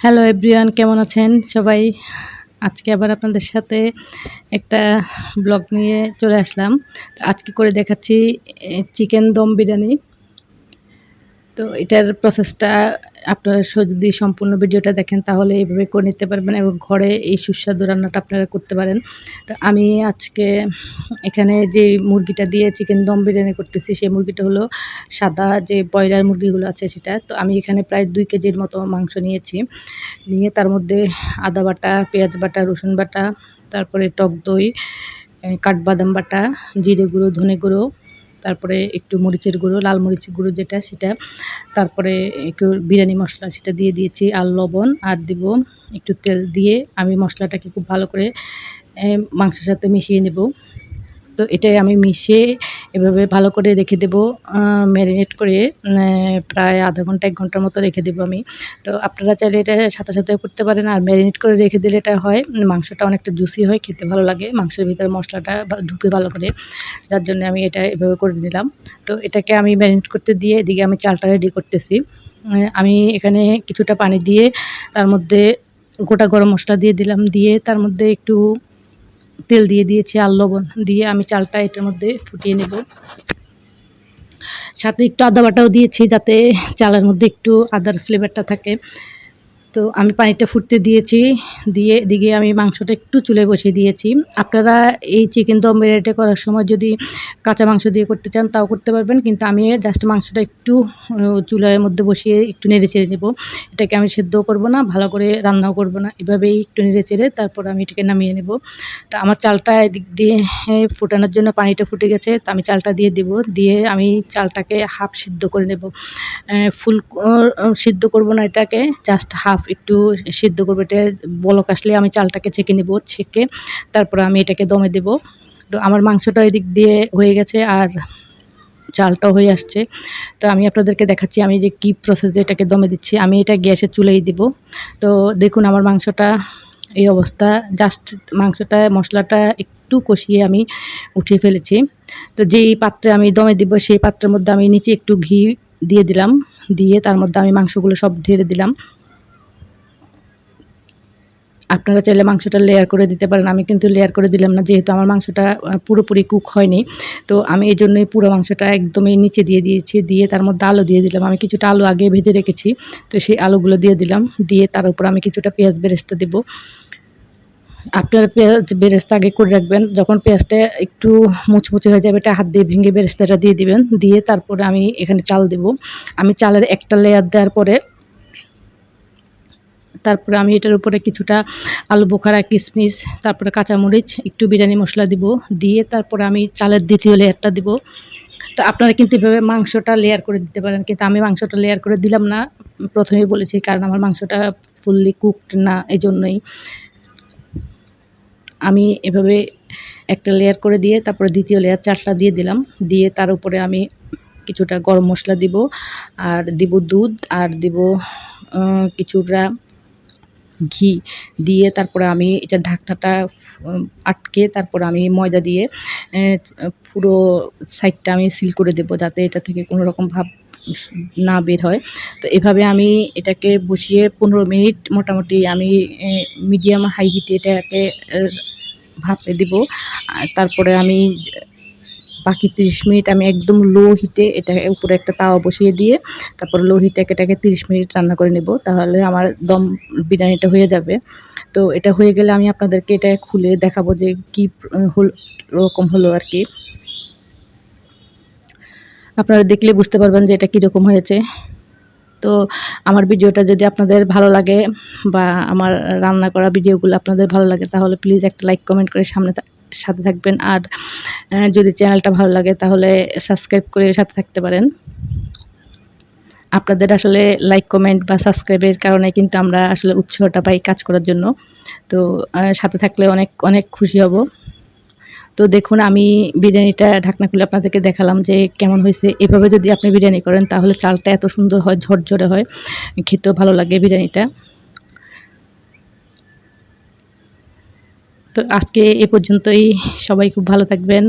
Hello everyone কেমন আছেন সবাই? আজকে আবার আপনাদের সাথে একটা ব্লগ নিয়ে চলে আসলাম। আজকে করে দেখাচ্ছি চিকেন দম বিরিয়ানি। তো এটার প্রসেসটা আপনারা যদি সম্পূর্ণ ভিডিওটা দেখেন, তাহলে এইভাবে করে নিতে পারবেন এবং ঘরে এই সুস্বাদু রান্নাটা আপনারা করতে পারেন। তো আমি আজকে এখানে যে মুরগিটা দিয়ে চিকেন দম বিরিয়ানি করতেছি, সেই মুরগিটা হলো সাদা যে ব্রয়লার মুরগিগুলো আছে সেটা। তো আমি এখানে প্রায় দুই কেজির মতো মাংস নিয়েছি। নিয়ে তার মধ্যে আদা বাটা, পেঁয়াজ বাটা, রসুন বাটা, তারপরে টক দই কাঠবাদাম বাটা, জিরে গুঁড়ো, ধনে গুঁড়ো তারপরে একটু মরিচের গুঁড়ো, লাল মরিচের গুঁড়ো যেটা, সেটা। তারপরে একটু বিরিয়ানি মশলা, সেটা দিয়ে দিয়েছি, আর লবণ, আর দিব একটু তেল দিয়ে আমি মশলাটাকে খুব ভালো করে মাংসের সাথে মিশিয়ে নেব। তো এটাই আমি মিশিয়ে এভাবে ভালো করে রেখে দেব ম্যারিনেট করে প্রায় আধা ঘণ্টা, এক ঘণ্টার মতো রেখে দেবো আমি। তো আপনারা চাইলে এটা সাথে সাথে করতে পারেন আর ম্যারিনেট করে রেখে দিলে এটা হয়, মাংসটা অনেকটা জুসি হয়, খেতে ভালো লাগে, মাংসের ভিতরে মশলাটা ঢুকে ভালো করে। যার জন্য আমি এটা এভাবে করে নিলাম। তো এটাকে আমি ম্যারিনেট করতে দিয়ে এদিকে আমি চালটা রেডি করতেছি। আমি এখানে কিছুটা পানি দিয়ে তার মধ্যে গোটা গরম মশলা দিয়ে দিলাম, দিয়ে তার মধ্যে একটু তেল দিয়ে দিয়েছি, আর লবণ দিয়ে আমি চালটা এটার মধ্যে ফুটিয়ে নেব। সাথে একটু আদা বাটাও দিয়েছি যাতে চালের মধ্যে একটু আদার ফ্লেভারটা থাকে। তো আমি পানিটা ফুটতে দিয়েছি, দিয়ে এদিকে আমি মাংসটা একটু চুলে বসিয়ে দিয়েছি। আপনারা এই চিকেন দম বিরিয়ানিটা করার সময় যদি কাঁচা মাংস দিয়ে করতে চান, তাও করতে পারবেন। কিন্তু আমি জাস্ট মাংসটা একটু চুলার মধ্যে বসিয়ে একটু নেড়ে চেড়ে নেব। এটাকে আমি সেদ্ধও করব না, ভালো করে রান্নাও করব না। এভাবেই একটু নেড়ে চেড়ে তারপর আমি এটাকে নামিয়ে নেব। তা আমার চালটা এদিক দিয়ে ফোটানোর জন্য পানিটা ফুটে গেছে। তা আমি চালটা দিয়ে দিব, দিয়ে আমি চালটাকে হাফ সিদ্ধ করে নেব। ফুল সিদ্ধ করব না এটাকে জাস্ট হাফ হাফ একটু সিদ্ধ করব, এটা বলক আসলে আমি চালটাকে ছেঁকে নেব, ছেঁকে তারপর আমি এটাকে দমে দেব। তো আমার মাংসটা এদিক দিয়ে হয়ে গেছে আর চালটাও হয়ে আসছে। তো আমি আপনাদেরকে দেখাচ্ছি আমি যে কী প্রসেস এটাকে দমে দিচ্ছি। আমি এটা গ্যাসের চুলেই দিব। তো দেখুন আমার মাংসটা, এই অবস্থা। জাস্ট মাংসটা, মশলাটা একটু কষিয়ে আমি উঠিয়ে ফেলেছি। তো যেই পাত্রে আমি দমে দিব, সেই পাত্রের মধ্যে আমি নিচে একটু ঘি দিয়ে দিলাম। দিয়ে তার মধ্যে আমি মাংসগুলো সব ঢেলে দিলাম। আপনারা চাইলে মাংসটা লেয়ার করে দিতে পারেন। আমি কিন্তু লেয়ার করে দিলাম না, যেহেতু আমার মাংসটা পুরোপুরি কুক হয়নি। তো আমি এই জন্যই পুরো মাংসটা একদমই নিচে দিয়ে দিয়েছি, দিয়ে তার মধ্যে আলু দিয়ে দিলাম। আমি কিছুটা আলু আগে ভেজে রেখেছি, তো সেই আলুগুলো দিয়ে দিলাম। দিয়ে তার উপর আমি কিছুটা পেঁয়াজ বেরেস্তা দেবো। আপনারা পেঁয়াজ বেরেস্তা আগে করে রাখবেন। যখন পেঁয়াজটা একটু মুচমুচে হয়ে যাবে, এটা হাত দিয়ে ভেঙে বেরেস্তাটা দিয়ে দিবেন। দিয়ে তারপরে আমি এখানে চাল দেব। আমি চালের একটা লেয়ার দেওয়ার পরে তারপরে আমি এটার উপরে কিছুটা আলু বোখারা কিশমিশ তারপরে কাঁচামরিচ, একটু বিরিয়ানি মশলা দিব, দিয়ে তারপরে আমি চালের দ্বিতীয় লেয়ারটা দিব। তো আপনারা কিন্তু এভাবে মাংসটা লেয়ার করে দিতে পারেন, কিন্তু আমি মাংসটা লেয়ার করে দিলাম না। প্রথমেই বলেছি, কারণ আমার মাংসটা ফুললি কুকড না এই জন্যই আমি এভাবে একটা লেয়ার করে দিয়ে, তারপরে দ্বিতীয় লেয়ার চারটা দিয়ে দিলাম। দিয়ে তার উপরে আমি কিছুটা গরম মশলা দিব, আর দিব দুধ, আর দিব কিছুটা ঘি দিয়ে তারপরে আমি এটা ঢাকনাটা আটকে তারপর আমি ময়দা দিয়ে পুরো সাইডটা আমি সিল করে দেবো যাতে এটা থেকে কোনো রকম ভাব না বের হয়। তো এভাবে আমি এটাকে বসিয়ে পনেরো মিনিট মোটামুটি আমি মিডিয়াম হাই হিটে এটাকে ভাপে দিব। তারপরে আমি বাকি তিরিশ মিনিট আমি একদম লো হিটে এটা উপরে একটা তাওয়া বসিয়ে দিয়ে তারপর লো হিটে এটাকে তিরিশ মিনিট রান্না করে নেব, তাহলে আমার দম বিরিয়ানিটা হয়ে যাবে। তো এটা হয়ে গেলে আমি আপনাদেরকে এটা খুলে দেখাবো যে কী রকম হলো আর কি। আপনারা দেখলে বুঝতে পারবেন যে এটা কীরকম হয়েছে। তো আমার ভিডিওটা যদি আপনাদের ভালো লাগে বা আমার রান্না করা ভিডিওগুলো আপনাদের ভালো লাগে, তাহলে প্লিজ একটা লাইক কমেন্ট করে সামনে সাথে থাকবেন। আর যদি চ্যানেলটা ভালো লাগে তাহলে সাবস্ক্রাইব করে সাথে থাকতে পারেন। আপনাদের আসলে লাইক কমেন্ট বা সাবস্ক্রাইবের কারণে কিন্তু আমরা আসলে উৎসাহটা পাই কাজ করার জন্য। তো সাথে থাকলে অনেক অনেক খুশি হব। তো দেখুন, আমি বিরিয়ানিটা ঢাকনা খুলে আপনাদেরকে দেখালাম যে কেমন হয়েছে। এভাবে যদি আপনি বিরিয়ানি করেন তাহলে চালটা এত সুন্দর হয়, ঝরঝরে হয়। খেতেও ভালো লাগে বিরিয়ানিটা। তো আজকে এ পর্যন্তই। সবাই খুব ভালো থাকবেন।